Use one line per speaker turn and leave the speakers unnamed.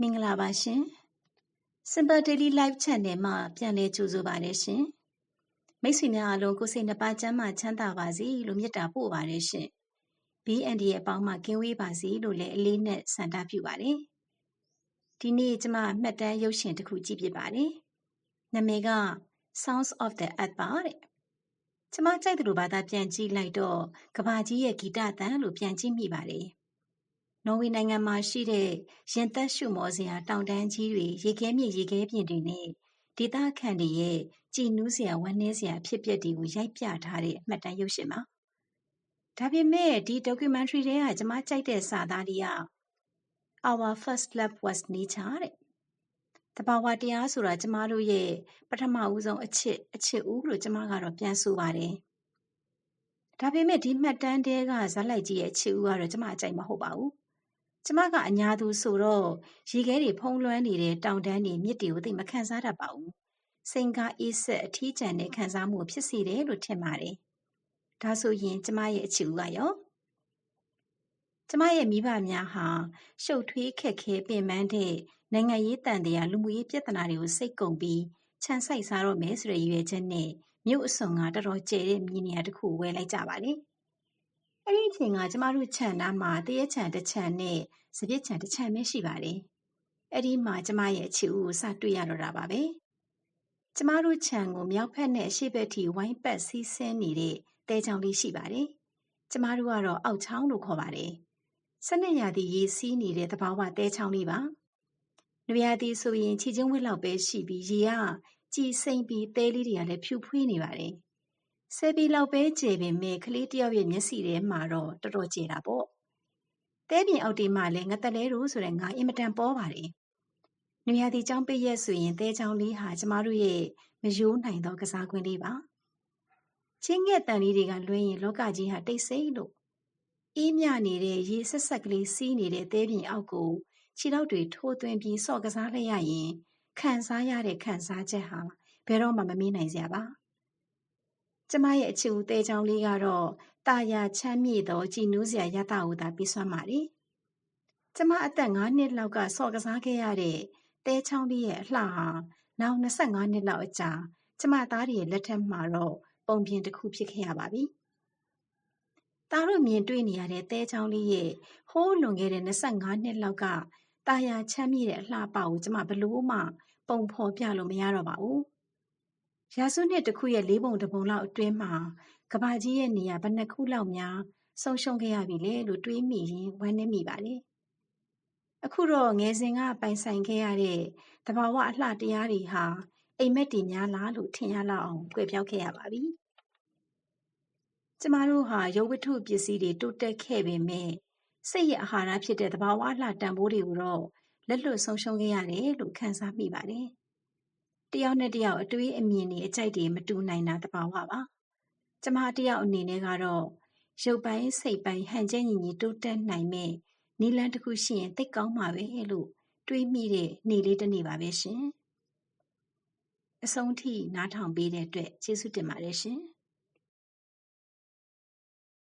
မင်္ဂလာပါရှင် Simple Daily Life Channel မှာပြန်လည်ကြိုဆိုပါရရှင်မိတ်ဆွေများအားလုံးကိုယ်စိတ်နှပါချမ်းမှချမ်းသာပါစေလို့မေတ္တာပို့ပါတယ်ရှင် BND ရဲ့အပေါင်းမှာကင်းဝေးပါစေလို့လည်းအလေးနဲ့ဆန္ဒပြုပါတယ်ဒီနေ့ကျွန်မမှတ်တမ်းရုပ်ရှင်တစ်ခုကြည့်ပြပါတယ်နာမည်က Sounds of the Earth ပါတဲ့ကျမကြိုက်တယ်လို့ဘာသာပြန်ကြည့်လိုက်တော့ကဘာကြီးရဲ့ဂီတတန်လို့ပြန်ကြည့်မိပါတယ် နော်ဝေနိုင်ငံမှာရှိတဲ့ရင်သက်ရှုမောစရာတောင်တန်းကြီးတွေရေခဲမြစ်ရေခဲပြင်တွေနဲ့ဒေသခံတွေရဲ့ကြည်နူးစရာဝမ်းနည်းစရာဖြစ်ပျက်တွေကိုရိုက်ပြထားတဲ့အမှတ်တမ်းရုပ်ရှင်ပါ။ဒါပေမဲ့ဒီ documentary တွေကကျွန်မကြိုက်တဲ့စာသားတွေက Our first love was nature တဲ့။တဘာဝတရားဆိုတာကျမတို့ရဲ့ပထမဦးဆုံးအချစ်အချစ်ဦးလို့ကျမကတော့ပြန်ဆိုပါတယ်။ဒါပေမဲ့ဒီမှတ်တမ်းတဲကဇက်လိုက်ကြီးရဲ့အချစ်ဦးကတော့ကျမအကြိုက်မဟုတ်ပါဘူး ကျမကအညာသူဆိုတော့ရေခဲတွေဖုံးလွှမ်းနေတဲ့တောင်တန်းတွေမြစ်တွေကိုသိမခံစားတတ်ပါဘူး။စိန်ကားအေးဆက်အထီးကျန်တဲ့ခံစားမှုဖြစ်စေတယ်လို့ထင်ပါတယ်။ဒါဆိုရင်ကျမရဲ့အချစ်ဦးကရောကျမရဲ့မိဘများဟာရှုပ်ထွေးခက်ခဲပင်ပန်းတဲ့နိုင်ငံရေးတန်တရားလူမှုရေးပြဿနာတွေကိုစိတ်ကုန်ပြီးခြံဆိုင်စားတော့မယ်ဆိုတဲ့ရည်ရွယ်ချက်နဲ့မြို့အစွန်ကတော်တော်ကျယ်တဲ့မြေနေရာတစ်ခုဝယ်လိုက်ကြပါလေ။ အဲ့ဒီအချိန်ကကျမတို့ခြံနားမှာတရက်ခြံတစ်ခြံနဲ့စပစ်ခြံတစ်ခြံပဲရှိပါတယ်။အဲ့ဒီမှာကျမရဲ့အချစ်ဦးကိုစတွေ့ရတော့တာပါပဲ။ကျမတို့ခြံကိုမြောက်ဖက်နဲ့အရှေ့ဘက်ထိဝိုင်းပတ်စီးဆင်းနေတဲ့တဲချောင်းလေးရှိပါတယ်။ကျမတို့ကတော့အောက်ချောင်းလို့ခေါ်ပါတယ်။စနစ်ရာသီရေစီးနေတဲ့သဘာဝတဲချောင်းလေးပါ။နွေရာသီဆိုရင်ခြေချင်းဝက်လောက်ပဲရှိပြီးရေကကြည်စိမ့်ပြီးတဲလေးတွေကလည်းဖြူဖွေးနေပါတယ် ဆယ်ပေလောက်ပဲကျယ်ပေမဲ့ကလေးတယောက်ရဲ့မျက်စိထဲမှာတော့တော်တော်ကျယ်တာပေါ့။တဲပြင်အောက်ဒီမှာလည်းငတလဲတို့ဆိုတဲ့ငါအင်မတန်ပေါ်ပါတယ်။နွေရာသီကျောင်းပိတ်ရက်ဆိုရင်တဲချောင်းလေးဟာကျမတို့ရဲ့မယိုးနိုင်သောကစားကွင်းလေးပါ။ချင်းငဲ့တန်လေးတွေကလွှဲရင်လောကကြီးဟာတိတ်ဆိတ်လို့အေးမြနေတဲ့ရေဆက်ဆက်ကလေးစီးနေတဲ့တဲပြင်အောက်ကိုခြေထောက်တွေထိုးသွင်းပြီးစော့ကစားလိုက်ရရင်ခံစားရတဲ့ခံစားချက်ဟာဘယ်တော့မှမမေ့နိုင်စရာပါ။ ကျမရဲ့အချစ်ဦးသဲချောင်းလေးကတော့တာယာချမ်းမြေ့သောကြည်နူးစရာရတကိုသာပြီးစွမ်းပါလေ။ကျမအသက်9နှစ်လောက်ကဆော့ကစားခဲ့ရတဲ့တဲချောင်းလေးရဲ့အလှဟာနောက်25နှစ်လောက်အကြာကျမသားရဲ့လက်ထက်မှာတော့ပုံပြင်တစ်ခုဖြစ်ခဲ့ရပါပြီ။သားတို့မြင်တွေ့နေရတဲ့တဲချောင်းလေးရဲ့ဟိုးလွန်ခဲ့တဲ့25နှစ်လောက်ကတာယာချမ်းမြေ့တဲ့အလှပကိုကျမဘလို့မှပုံဖော်ပြလို့မရတော့ပါဘူး။ ရာစုနှစ်တစ်ခုရဲ့လေးပုံတစ်ပုံလောက်အတွင်းမှာကဘာကြီးရဲ့နေရာဘယ်နှခုလောက်များဆုံးရှုံးခဲ့ရပြီလဲလို့တွေးမိရင်ဝမ်းနည်းမိပါလေအခုတော့ငယ်စဉ်ကပိုင်ဆိုင်ခဲ့ရတဲ့တဘာဝအလှတရားတွေဟာအိမ်မက်တွေများလားလို့ထင်ရလောက်အောင်ကြွယ်ပြောက်ခဲ့ရပါပြီကျမတို့ဟာရုပ်ဝတ္ထုပစ္စည်းတွေတိုးတက်ခဲ့ပေမဲ့စိတ်ရဲ့အာဟာရဖြစ်တဲ့တဘာဝအလှတန်ဖိုးတွေကိုတော့လက်လွတ်ဆုံးရှုံးခဲ့ရတယ်လို့ခံစားမိပါတယ်။ တယောက်နဲ့တယောက်အတွေးအမြင်တွေအကြိုက်တွေမတူနိုင်တာတဘာဝပါကျမတယောက်အနေနဲ့ကတော့ရုပ်ပိုင်းစိတ်ပိုင်းဟန်ချက်ညီညီတိုးတက်နိုင်မဲ့နီလန်းတစ်ခုရှိရင်သိကောင်းမှာပဲလို့တွေးမိတဲ့နေ့လေးတစ်နေ့ပါပဲရှင်အဆုံးထိနားထောင်ပေးတဲ့အတွက်ကျေးဇူးတင်ပါတယ်ရှင်